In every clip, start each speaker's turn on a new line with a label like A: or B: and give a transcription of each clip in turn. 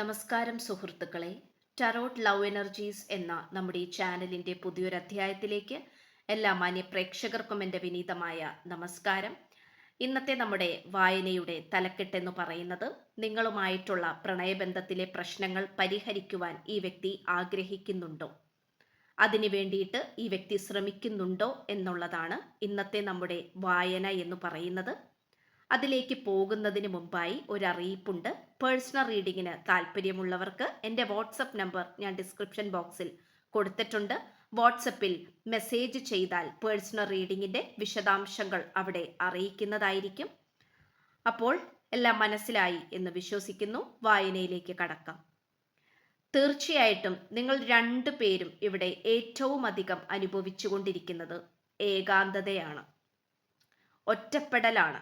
A: നമസ്കാരം സുഹൃത്തുക്കളെ tarot love energies എന്ന നമ്മുടെ ഈ ചാനലിൻ്റെ പുതിയൊരു അധ്യായത്തിലേക്ക് എല്ലാ മാന്യ പ്രേക്ഷകർക്കും എൻ്റെ വിനീതമായ നമസ്കാരം ഇന്നത്തെ നമ്മുടെ വായനയുടെ തലക്കെട്ടെന്ന് പറയുന്നത് നിങ്ങളുമായിട്ടുള്ള പ്രണയബന്ധത്തിലെ പ്രശ്നങ്ങൾ പരിഹരിക്കുവാൻ ഈ വ്യക്തി ആഗ്രഹിക്കുന്നുണ്ടോ അതിനു വേണ്ടിയിട്ട് ഈ വ്യക്തി ശ്രമിക്കുന്നുണ്ടോ എന്നുള്ളതാണ് ഇന്നത്തെ നമ്മുടെ വായന എന്ന് പറയുന്നത് അതിലേക്ക് പോകുന്നതിന് മുമ്പായി ഒരു അറിയിപ്പുണ്ട് പേഴ്സണൽ റീഡിങ്ങിന് താല്പര്യമുള്ളവർക്ക് എൻ്റെ വാട്സപ്പ് നമ്പർ ഞാൻ ഡിസ്ക്രിപ്ഷൻ ബോക്സിൽ കൊടുത്തിട്ടുണ്ട് വാട്സപ്പിൽ മെസ്സേജ് ചെയ്താൽ പേഴ്സണൽ റീഡിങ്ങിൻ്റെ വിശദാംശങ്ങൾ അവിടെ അറിയിക്കുന്നതായിരിക്കും അപ്പോൾ എല്ലാം മനസ്സിലായി എന്ന് വിശ്വസിക്കുന്നു വായനയിലേക്ക് കടക്കാം തീർച്ചയായിട്ടും നിങ്ങൾ രണ്ടു പേരും ഇവിടെ ഏറ്റവും അധികം അനുഭവിച്ചുകൊണ്ടിരിക്കുന്നത് ഏകാന്തതയാണ് ഒറ്റപ്പെടലാണ്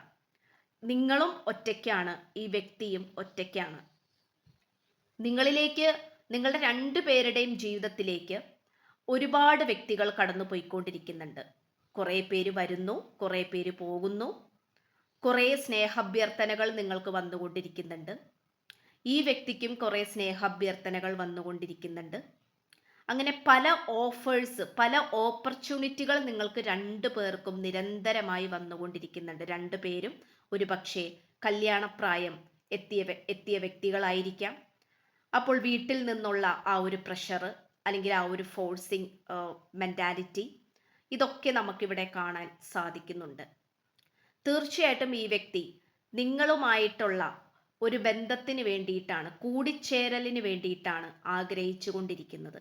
A: നിങ്ങളും ഒറ്റയ്ക്കാണ് ഈ വ്യക്തിയും ഒറ്റയ്ക്കാണ് നിങ്ങളിലേക്ക് നിങ്ങളുടെ രണ്ടു പേരുടെയും ജീവിതത്തിലേക്ക് ഒരുപാട് വ്യക്തികൾ കടന്നു പോയിക്കൊണ്ടിരിക്കുന്നുണ്ട് കുറേ പേര് വരുന്നു കുറേ പേര് പോകുന്നു കുറേ സ്നേഹാഭ്യർത്ഥനകൾ നിങ്ങൾക്ക് വന്നുകൊണ്ടിരിക്കുന്നുണ്ട് ഈ വ്യക്തിക്കും കുറേ സ്നേഹാഭ്യർത്ഥനകൾ വന്നുകൊണ്ടിരിക്കുന്നുണ്ട് അങ്ങനെ പല ഓഫേഴ്സ് പല ഓപ്പർച്യൂണിറ്റികൾ നിങ്ങൾക്ക് രണ്ട് പേർക്കും നിരന്തരമായി വന്നുകൊണ്ടിരിക്കുന്നുണ്ട് രണ്ട് പേരും പക്ഷേ കല്യാണപ്രായം എത്തിയ എത്തിയ വ്യക്തികളായിരിക്കാം അപ്പോൾ വീട്ടിൽ നിന്നുള്ള ആ ഒരു പ്രഷർ അല്ലെങ്കിൽ ആ ഒരു ഫോഴ്സിങ് മെൻറ്റാലിറ്റി ഇതൊക്കെ നമുക്കിവിടെ കാണാൻ സാധിക്കുന്നുണ്ട് തീർച്ചയായിട്ടും ഈ വ്യക്തി നിങ്ങളുമായിട്ടുള്ള ഒരു ബന്ധത്തിന് വേണ്ടിയിട്ടാണ് കൂടിച്ചേരലിന് വേണ്ടിയിട്ടാണ് ആഗ്രഹിച്ചു കൊണ്ടിരിക്കുന്നത്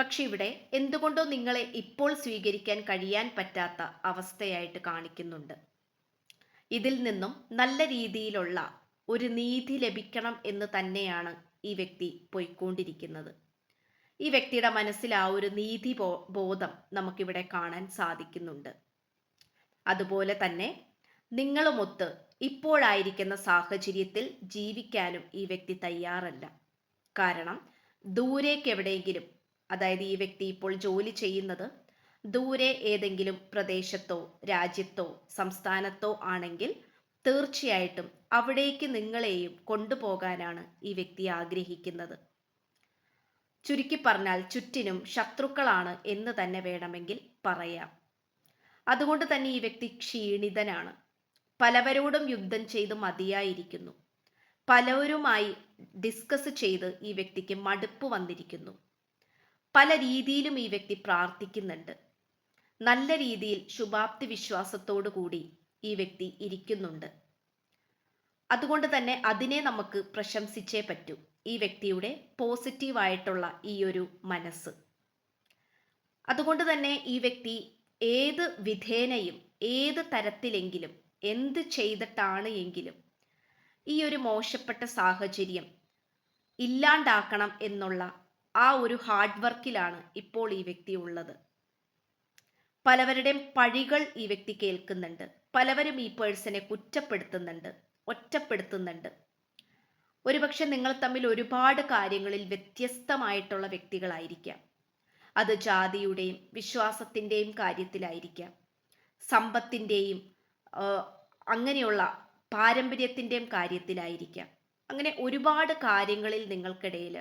A: പക്ഷെ ഇവിടെ എന്തുകൊണ്ടോ നിങ്ങളെ ഇപ്പോൾ സ്വീകരിക്കാൻ കഴിയാൻ പറ്റാത്ത അവസ്ഥയായിട്ട് കാണിക്കുന്നുണ്ട് ഇതിൽ നിന്നും നല്ല രീതിയിലുള്ള ഒരു നീതി ലഭിക്കണം എന്ന് തന്നെയാണ് ഈ വ്യക്തി പോയിക്കൊണ്ടിരിക്കുന്നത് ഈ വ്യക്തിയുടെ മനസ്സിൽ ആ ഒരു നീതി ബോധം നമുക്കിവിടെ കാണാൻ സാധിക്കുന്നുണ്ട് അതുപോലെ തന്നെ നിങ്ങളുമൊത്ത് ഇപ്പോഴായിരിക്കുന്ന സാഹചര്യത്തിൽ ജീവിക്കാനും ഈ വ്യക്തി തയ്യാറല്ല കാരണം ദൂരേക്ക് എവിടെയെങ്കിലും അതായത് ഈ വ്യക്തി ഇപ്പോൾ ജോലി ചെയ്യുന്നത് ദൂരെ ഏതെങ്കിലും പ്രദേശത്തോ രാജ്യത്തോ സംസ്ഥാനത്തോ ആണെങ്കിൽ തീർച്ചയായിട്ടും അവിടേക്ക് നിങ്ങളെയും കൊണ്ടുപോകാനാണ് ഈ വ്യക്തി ആഗ്രഹിക്കുന്നത് ചുരുക്കി പറഞ്ഞാൽ ചുറ്റിനും ശത്രുക്കളാണ് എന്ന് തന്നെ വേണമെങ്കിൽ പറയാം അതുകൊണ്ട് തന്നെ ഈ വ്യക്തി ക്ഷീണിതനാണ് പലവരോടും യുദ്ധം ചെയ്ത് മതിയായിരിക്കുന്നു പലവരുമായി ഡിസ്കസ് ചെയ്ത് ഈ വ്യക്തിക്ക് മടുപ്പ് വന്നിരിക്കുന്നു പല രീതിയിലും ഈ വ്യക്തി പ്രാർത്ഥിക്കുന്നുണ്ട് നല്ല രീതിയിൽ ശുഭാപ്തി വിശ്വാസത്തോടു കൂടി ഈ വ്യക്തി ഇരിക്കുന്നുണ്ട് അതുകൊണ്ട് തന്നെ അതിനെ നമുക്ക് പ്രശംസിച്ചേ പറ്റൂ ഈ വ്യക്തിയുടെ പോസിറ്റീവായിട്ടുള്ള ഈ ഒരു മനസ്സ് അതുകൊണ്ട് തന്നെ ഈ വ്യക്തി ഏത് വിധേനയും ഏത് തരത്തിലെങ്കിലും എന്ത് ചെയ്തിട്ടാണ് എങ്കിലും ഈ ഒരു മോശപ്പെട്ട സാഹചര്യം ഇല്ലാണ്ടാക്കണം എന്നുള്ള ആ ഒരു ഹാർഡ് വർക്കിലാണ് ഇപ്പോൾ ഈ വ്യക്തി ഉള്ളത് പലവരുടെയും പഴികൾ ഈ വ്യക്തി കേൾക്കുന്നുണ്ട് പലവരും ഈ പേഴ്സണെ കുറ്റപ്പെടുത്തുന്നുണ്ട് ഒറ്റപ്പെടുത്തുന്നുണ്ട് ഒരുപക്ഷെ നിങ്ങൾ തമ്മിൽ ഒരുപാട് കാര്യങ്ങളിൽ വ്യത്യസ്തമായിട്ടുള്ള വ്യക്തികളായിരിക്കാം അത് ജാതിയുടെയും വിശ്വാസത്തിൻ്റെയും കാര്യത്തിലായിരിക്കാം സമ്പത്തിൻ്റെയും അങ്ങനെയുള്ള പാരമ്പര്യത്തിൻ്റെയും കാര്യത്തിലായിരിക്കാം അങ്ങനെ ഒരുപാട് കാര്യങ്ങളിൽ നിങ്ങൾക്കിടയിൽ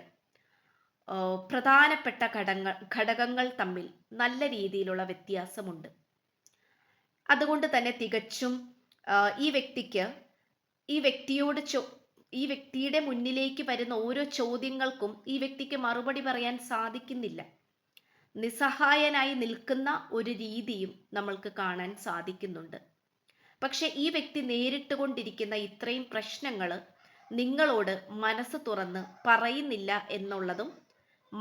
A: പ്രധാനപ്പെട്ട ഘടകങ്ങൾ ഘടകങ്ങൾ തമ്മിൽ നല്ല രീതിയിലുള്ള വ്യത്യാസമുണ്ട് അതുകൊണ്ട് തന്നെ തികച്ചും ഈ വ്യക്തിക്ക് ഈ വ്യക്തിയോട് ചോ ഈ വ്യക്തിയുടെ മുന്നിലേക്ക് വരുന്ന ഓരോ ചോദ്യങ്ങൾക്കും ഈ വ്യക്തിക്ക് മറുപടി പറയാൻ സാധിക്കുന്നില്ല നിസ്സഹായനായി നിൽക്കുന്ന ഒരു രീതിയും നമ്മൾക്ക് കാണാൻ സാധിക്കുന്നുണ്ട് പക്ഷെ ഈ വ്യക്തി നേരിട്ട് കൊണ്ടിരിക്കുന്ന ഇത്രയും പ്രശ്നങ്ങൾ നിങ്ങളോട് മനസ്സ് തുറന്ന് പറയുന്നില്ല എന്നുള്ളതും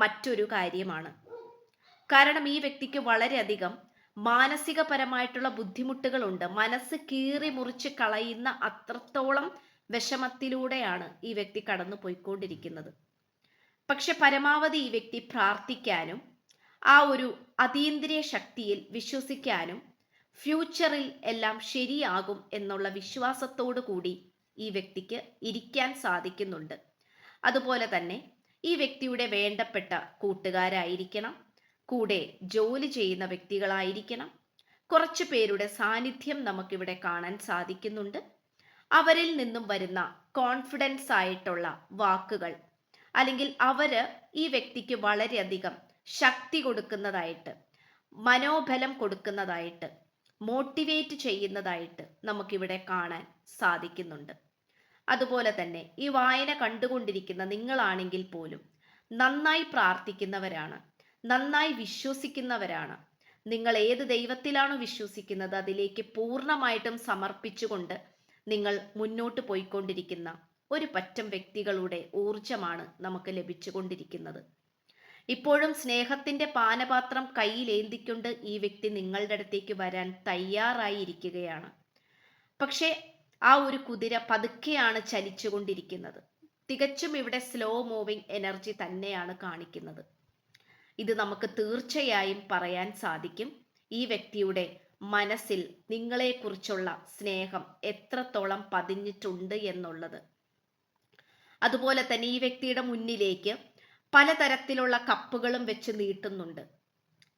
A: മറ്റൊരു കാര്യമാണ് കാരണം ഈ വ്യക്തിക്ക് വളരെയധികം മാനസികപരമായിട്ടുള്ള ബുദ്ധിമുട്ടുകളുണ്ട് മനസ്സ് കീറി മുറിച്ച് കളയുന്ന അത്രത്തോളം വിഷമത്തിലൂടെയാണ് ഈ വ്യക്തി കടന്നു പോയിക്കൊണ്ടിരിക്കുന്നത് പക്ഷെ പരമാവധി ഈ വ്യക്തി പ്രാർത്ഥിക്കാനും ആ ഒരു അതീന്ദ്രിയ ശക്തിയിൽ വിശ്വസിക്കാനും ഫ്യൂച്ചറിൽ എല്ലാം ശരിയാകും എന്നുള്ള വിശ്വാസത്തോടു കൂടി ഈ വ്യക്തിക്ക് ഇരിക്കാൻ സാധിക്കുന്നുണ്ട് അതുപോലെ തന്നെ ഈ വ്യക്തിയുടെ വേണ്ടപ്പെട്ട കൂട്ടുകാരായിരിക്കണം കൂടെ ജോലി ചെയ്യുന്ന വ്യക്തികളായിരിക്കണം കുറച്ചു പേരുടെ സാന്നിധ്യം നമുക്കിവിടെ കാണാൻ സാധിക്കുന്നുണ്ട് അവരിൽ നിന്നും വരുന്ന കോൺഫിഡൻസ് ആയിട്ടുള്ള വാക്കുകൾ അല്ലെങ്കിൽ അവര് ഈ വ്യക്തിക്ക് വളരെയധികം ശക്തി കൊടുക്കുന്നതായിട്ട് മനോബലം കൊടുക്കുന്നതായിട്ട് മോട്ടിവേറ്റ് ചെയ്യുന്നതായിട്ട് നമുക്കിവിടെ കാണാൻ സാധിക്കുന്നുണ്ട് അതുപോലെ തന്നെ ഈ വായന കണ്ടുകൊണ്ടിരിക്കുന്ന നിങ്ങളാണെങ്കിൽ പോലും നന്നായി പ്രാർത്ഥിക്കുന്നവരാണ് നന്നായി വിശ്വസിക്കുന്നവരാണ് നിങ്ങൾ ഏത് ദൈവത്തിലാണോ വിശ്വസിക്കുന്നത് അതിലേക്ക് പൂർണ്ണമായിട്ടും സമർപ്പിച്ചുകൊണ്ട് നിങ്ങൾ മുന്നോട്ട് പോയിക്കൊണ്ടിരിക്കുന്ന ഒരു പറ്റം വ്യക്തികളുടെ ഊർജമാണ് നമുക്ക് ലഭിച്ചുകൊണ്ടിരിക്കുന്നത് ഇപ്പോഴും സ്നേഹത്തിന്റെ പാനപാത്രം കയ്യിലേന്തിക്കൊണ്ട് ഈ വ്യക്തി നിങ്ങളുടെ അടുത്തേക്ക് വരാൻ തയ്യാറായിരിക്കുകയാണ് പക്ഷേ ആ ഒരു കുതിര പതുക്കെയാണ് ചലിച്ചുകൊണ്ടിരിക്കുന്നത് തികച്ചും ഇവിടെ സ്ലോ മൂവിങ് എനർജി തന്നെയാണ് കാണിക്കുന്നത് ഇത് നമുക്ക് തീർച്ചയായും പറയാൻ സാധിക്കും ഈ വ്യക്തിയുടെ മനസ്സിൽ നിങ്ങളെക്കുറിച്ചുള്ള സ്നേഹം എത്രത്തോളം പതിഞ്ഞിട്ടുണ്ട് എന്നുള്ളത് അതുപോലെ തന്നെ ഈ വ്യക്തിയുടെ മുന്നിലേക്ക് പലതരത്തിലുള്ള കപ്പുകളും വെച്ച് നീട്ടുന്നുണ്ട്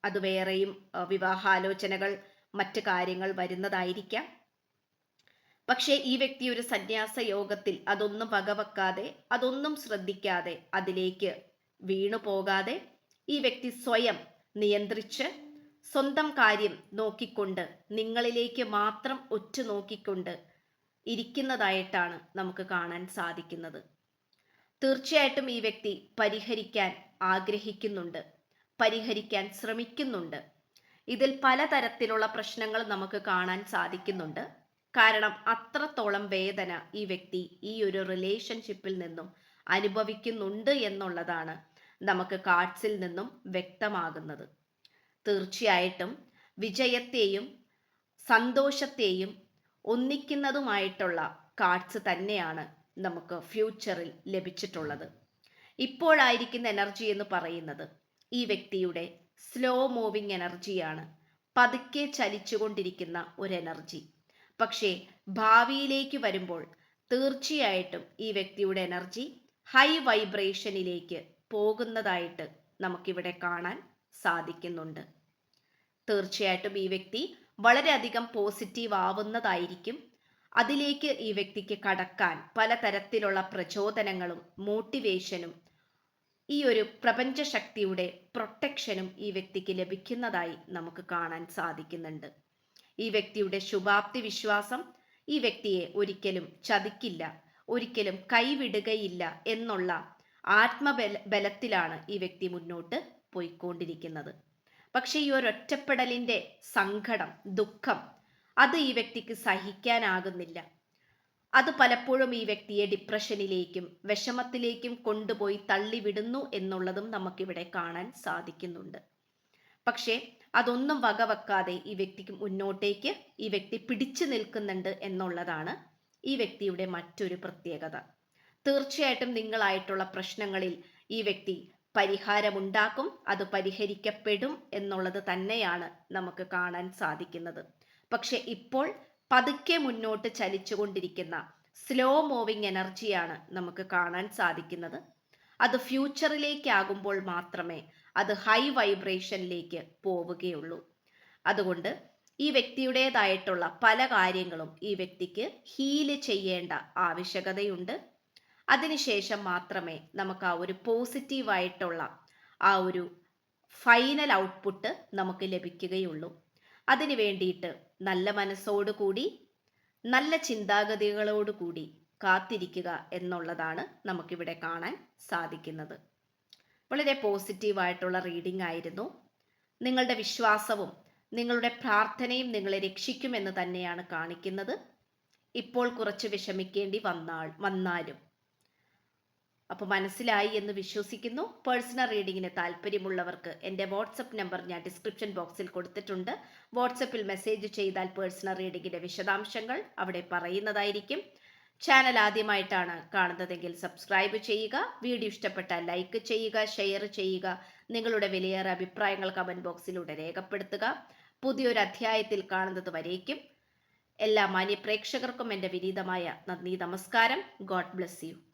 A: അത് വേറെയും വിവാഹാലോചനകൾ മറ്റു കാര്യങ്ങൾ വരുന്നതായിരിക്കാം പക്ഷേ ഈ വ്യക്തി ഒരു സന്യാസ യോഗത്തിൽ അതൊന്നും വകവെക്കാതെ അതൊന്നും ശ്രദ്ധിക്കാതെ അതിലേക്ക് വീണു പോകാതെ ഈ വ്യക്തി സ്വയം നിയന്ത്രിച്ച് സ്വന്തം കാര്യം നോക്കിക്കൊണ്ട് നിങ്ങളിലേക്ക് മാത്രം ഒറ്റ നോക്കിക്കൊണ്ട് ഇരിക്കുന്നതായിട്ടാണ് നമുക്ക് കാണാൻ സാധിക്കുന്നത് തീർച്ചയായിട്ടും ഈ വ്യക്തി പരിഹരിക്കാൻ ആഗ്രഹിക്കുന്നുണ്ട് പരിഹരിക്കാൻ ശ്രമിക്കുന്നുണ്ട് ഇതിൽ പലതരത്തിലുള്ള പ്രശ്നങ്ങൾ നമുക്ക് കാണാൻ സാധിക്കുന്നുണ്ട് കാരണം അത്രത്തോളം വേദന ഈ വ്യക്തി ഈ ഒരു റിലേഷൻഷിപ്പിൽ നിന്നും അനുഭവിക്കുന്നുണ്ട് എന്നുള്ളതാണ് നമുക്ക് കാർഡ്സിൽ നിന്നും വ്യക്തമാകുന്നത് തീർച്ചയായിട്ടും വിജയത്തെയും സന്തോഷത്തെയും ഒന്നിക്കുന്നതുമായിട്ടുള്ള കാർഡ്സ് തന്നെയാണ് നമുക്ക് ഫ്യൂച്ചറിൽ ലഭിച്ചിട്ടുള്ളത് ഇപ്പോഴായിരിക്കുന്ന എനർജി എന്ന് പറയുന്നത് ഈ വ്യക്തിയുടെ സ്ലോ മൂവിങ് എനർജിയാണ് പതുക്കെ ചലിച്ചുകൊണ്ടിരിക്കുന്ന ഒരു എനർജി പക്ഷേ ഭാവിയിലേക്ക് വരുമ്പോൾ തീർച്ചയായിട്ടും ഈ വ്യക്തിയുടെ എനർജി ഹൈ വൈബ്രേഷനിലേക്ക് പോകുന്നതായിട്ട് നമുക്കിവിടെ കാണാൻ സാധിക്കുന്നുണ്ട് തീർച്ചയായിട്ടും ഈ വ്യക്തി വളരെയധികം പോസിറ്റീവ് ആവുന്നതായിരിക്കും അതിലേക്ക് ഈ വ്യക്തിക്ക് കടക്കാൻ പലതരത്തിലുള്ള പ്രചോദനങ്ങളും മോട്ടിവേഷനും ഈ ഒരു പ്രപഞ്ചശക്തിയുടെ പ്രൊട്ടക്ഷനും ഈ വ്യക്തിക്ക് ലഭിക്കുന്നതായി നമുക്ക് കാണാൻ സാധിക്കുന്നുണ്ട് ഈ വ്യക്തിയുടെ ശുഭാപ്തി വിശ്വാസം ഈ വ്യക്തിയെ ഒരിക്കലും ചതിക്കില്ല ഒരിക്കലും കൈവിടുകയില്ല എന്നുള്ള ആത്മബല ബലത്തിലാണ് ഈ വ്യക്തി മുന്നോട്ട് പോയിക്കൊണ്ടിരിക്കുന്നത് പക്ഷേ ഈ ഒരൊറ്റപ്പെടലിൻ്റെ സങ്കടം ദുഃഖം അത് ഈ വ്യക്തിക്ക് സഹിക്കാനാകുന്നില്ല അത് പലപ്പോഴും ഈ വ്യക്തിയെ ഡിപ്രഷനിലേക്കും വിഷമത്തിലേക്കും കൊണ്ടുപോയി തള്ളിവിടുന്നു എന്നുള്ളതും നമുക്കിവിടെ കാണാൻ സാധിക്കുന്നുണ്ട് പക്ഷേ അതൊന്നും വകവെക്കാതെ ഈ വ്യക്തിക്ക് മുന്നോട്ടേക്ക് ഈ വ്യക്തി പിടിച്ചു നിൽക്കുന്നുണ്ട് എന്നുള്ളതാണ് ഈ വ്യക്തിയുടെ മറ്റൊരു പ്രത്യേകത തീർച്ചയായിട്ടും നിങ്ങളായിട്ടുള്ള പ്രശ്നങ്ങളിൽ ഈ വ്യക്തി പരിഹാരമുണ്ടാക്കും അത് പരിഹരിക്കപ്പെടും എന്നുള്ളത് തന്നെയാണ് നമുക്ക് കാണാൻ സാധിക്കുന്നത് പക്ഷെ ഇപ്പോൾ പതുക്കെ മുന്നോട്ട് ചലിച്ചുകൊണ്ടിരിക്കുന്ന സ്ലോ മൂവിങ് എനർജിയാണ് നമുക്ക് കാണാൻ സാധിക്കുന്നത് അത് ഫ്യൂച്ചറിലേക്കാകുമ്പോൾ മാത്രമേ അത് ഹൈ വൈബ്രേഷനിലേക്ക് പോവുകയുള്ളൂ അതുകൊണ്ട് ഈ വ്യക്തിയുടേതായിട്ടുള്ള പല കാര്യങ്ങളും ഈ വ്യക്തിക്ക് ഹീല് ചെയ്യേണ്ട ആവശ്യകതയുണ്ട് അതിനുശേഷം മാത്രമേ നമുക്ക് ആ ഒരു പോസിറ്റീവായിട്ടുള്ള ആ ഒരു ഫൈനൽ ഔട്ട്പുട്ട് നമുക്ക് ലഭിക്കുകയുള്ളൂ അതിനു വേണ്ടിയിട്ട് നല്ല കൂടി നല്ല ചിന്താഗതികളോടുകൂടി കാത്തിരിക്കുക എന്നുള്ളതാണ് നമുക്കിവിടെ കാണാൻ സാധിക്കുന്നത് വളരെ പോസിറ്റീവായിട്ടുള്ള റീഡിംഗ് ആയിരുന്നു നിങ്ങളുടെ വിശ്വാസവും നിങ്ങളുടെ പ്രാർത്ഥനയും നിങ്ങളെ രക്ഷിക്കുമെന്ന് തന്നെയാണ് കാണിക്കുന്നത് ഇപ്പോൾ കുറച്ച് വിഷമിക്കേണ്ടി വന്നാൾ വന്നാലും അപ്പോൾ മനസ്സിലായി എന്ന് വിശ്വസിക്കുന്നു പേഴ്സണൽ റീഡിങ്ങിന് താല്പര്യമുള്ളവർക്ക് എൻ്റെ വാട്സപ്പ് നമ്പർ ഞാൻ ഡിസ്ക്രിപ്ഷൻ ബോക്സിൽ കൊടുത്തിട്ടുണ്ട് വാട്സപ്പിൽ മെസ്സേജ് ചെയ്താൽ പേഴ്സണൽ റീഡിങ്ങിൻ്റെ വിശദാംശങ്ങൾ അവിടെ പറയുന്നതായിരിക്കും ചാനൽ ആദ്യമായിട്ടാണ് കാണുന്നതെങ്കിൽ സബ്സ്ക്രൈബ് ചെയ്യുക വീഡിയോ ഇഷ്ടപ്പെട്ടാൽ ലൈക്ക് ചെയ്യുക ഷെയർ ചെയ്യുക നിങ്ങളുടെ വിലയേറെ അഭിപ്രായങ്ങൾ കമൻറ്റ് ബോക്സിലൂടെ രേഖപ്പെടുത്തുക പുതിയൊരു അധ്യായത്തിൽ കാണുന്നത് വരേക്കും എല്ലാ മാന്യ പ്രേക്ഷകർക്കും എൻ്റെ വിനീതമായ നന്ദി നമസ്കാരം ഗോഡ് ബ്ലെസ് യു